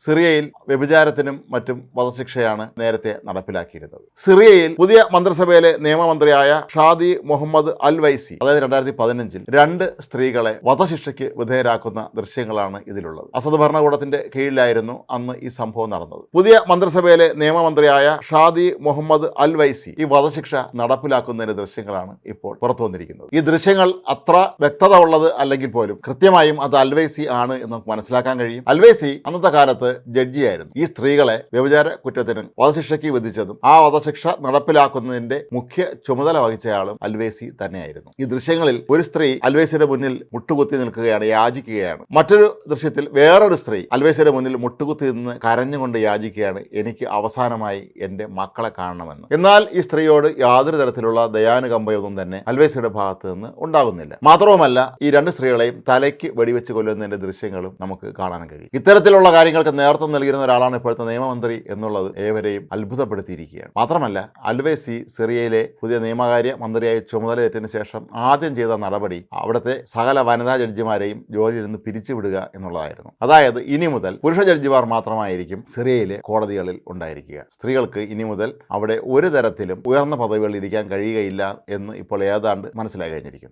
സിറിയയിൽ വ്യഭിചാരത്തിനും മറ്റും വധശിക്ഷയാണ് നേരത്തെ നടപ്പിലാക്കിയിരുന്നത്. സിറിയയിൽ പുതിയ മന്ത്രിസഭയിലെ നിയമമന്ത്രിയായ ഷാദി മുഹമ്മദ് അൽ വൈസി അതായത് രണ്ടായിരത്തി പതിനഞ്ചിൽ രണ്ട് സ്ത്രീകളെ വധശിക്ഷയ്ക്ക് വിധേയരാക്കുന്ന ദൃശ്യങ്ങളാണ് ഇതിലുള്ളത്. അസദ് ഭരണകൂടത്തിന്റെ കീഴിലായിരുന്നു അന്ന് ഈ സംഭവം നടന്നത്. പുതിയ മന്ത്രിസഭയിലെ നിയമമന്ത്രിയായ ഷാദി മുഹമ്മദ് അൽ വൈസി ഈ വധശിക്ഷ നടപ്പിലാക്കുന്നതിന്റെ ദൃശ്യങ്ങളാണ് ഇപ്പോൾ പുറത്തു വന്നിരിക്കുന്നത് ഈ ദൃശ്യങ്ങൾ അത്ര വ്യക്തത ഉള്ളത് അല്ലെങ്കിൽ പോലും കൃത്യമായും അത് അൽവൈസി ആണ് എന്ന് നമുക്ക് മനസ്സിലാക്കാൻ കഴിയും. അൽവൈസി അന്നത്തെ കാലത്ത് ജഡ്ജിയായിരുന്നു. ഈ സ്ത്രീകളെ വ്യഭിചാര കുറ്റത്തിന് വധശിക്ഷയ്ക്ക് വിധിച്ചതും ആ വധശിക്ഷ നടപ്പിലാക്കുന്നതിന്റെ മുഖ്യ ചുമതല വഹിച്ചയാളും അൽവേസി തന്നെയായിരുന്നു. ഈ ദൃശ്യങ്ങളിൽ ഒരു സ്ത്രീ അൽവേസിയുടെ മുന്നിൽ മുട്ടുകുത്തി നിൽക്കുകയാണ് യാചിക്കുകയാണ്. മറ്റൊരു ദൃശ്യത്തിൽ വേറൊരു സ്ത്രീ അൽവേസിയുടെ മുന്നിൽ മുട്ടുകുത്തി നിന്ന് കരഞ്ഞുകൊണ്ട് യാചിക്കുകയാണ് എനിക്ക് അവസാനമായി എന്റെ മക്കളെ കാണണമെന്ന്. എന്നാൽ ഈ സ്ത്രീയോട് യാതൊരു തരത്തിലുള്ള ദയാനുകമ്പയൊന്നും തന്നെ അൽവേസിയുടെ ഭാഗത്ത് നിന്ന് ഉണ്ടാകുന്നില്ല. മാത്രവുമല്ല ഈ രണ്ട് സ്ത്രീകളെയും തലയ്ക്ക് വെടിവെച്ച് കൊല്ലുന്നതിന്റെ ദൃശ്യങ്ങളും നമുക്ക് കാണാൻ കഴിയും. ഇത്തരത്തിലുള്ള കാര്യങ്ങൾക്ക് നേതൃത്വം നൽകിയിരുന്ന ഒരാളാണ് ഇപ്പോഴത്തെ നിയമമന്ത്രി എന്നുള്ളത് ഏവരെയും അത്ഭുതപ്പെടുത്തിയിരിക്കുകയാണ്. മാത്രമല്ല അൽവേസി സിറിയയിലെ പുതിയ നിയമകാര്യ മന്ത്രിയായി ചുമതലയേറ്റതിനു ശേഷം ആദ്യം ചെയ്ത നടപടി അവിടുത്തെ സകല വനിതാ ജഡ്ജിമാരെയും ജോലിയിൽ നിന്ന് പിരിച്ചുവിടുക എന്നുള്ളതായിരുന്നു. അതായത് ഇനി മുതൽ പുരുഷ ജഡ്ജിമാർ മാത്രമായിരിക്കും സിറിയയിലെ കോടതികളിൽ ഉണ്ടായിരിക്കുക. സ്ത്രീകൾക്ക് ഇനി മുതൽ അവിടെ ഒരു തരത്തിലും ഉയർന്ന പദവികളിൽ ഇരിക്കാൻ കഴിയുകയില്ല എന്ന് ഇപ്പോൾ ഏതാണ്ട് മനസ്സിലായി കഴിഞ്ഞിരിക്കുന്നു.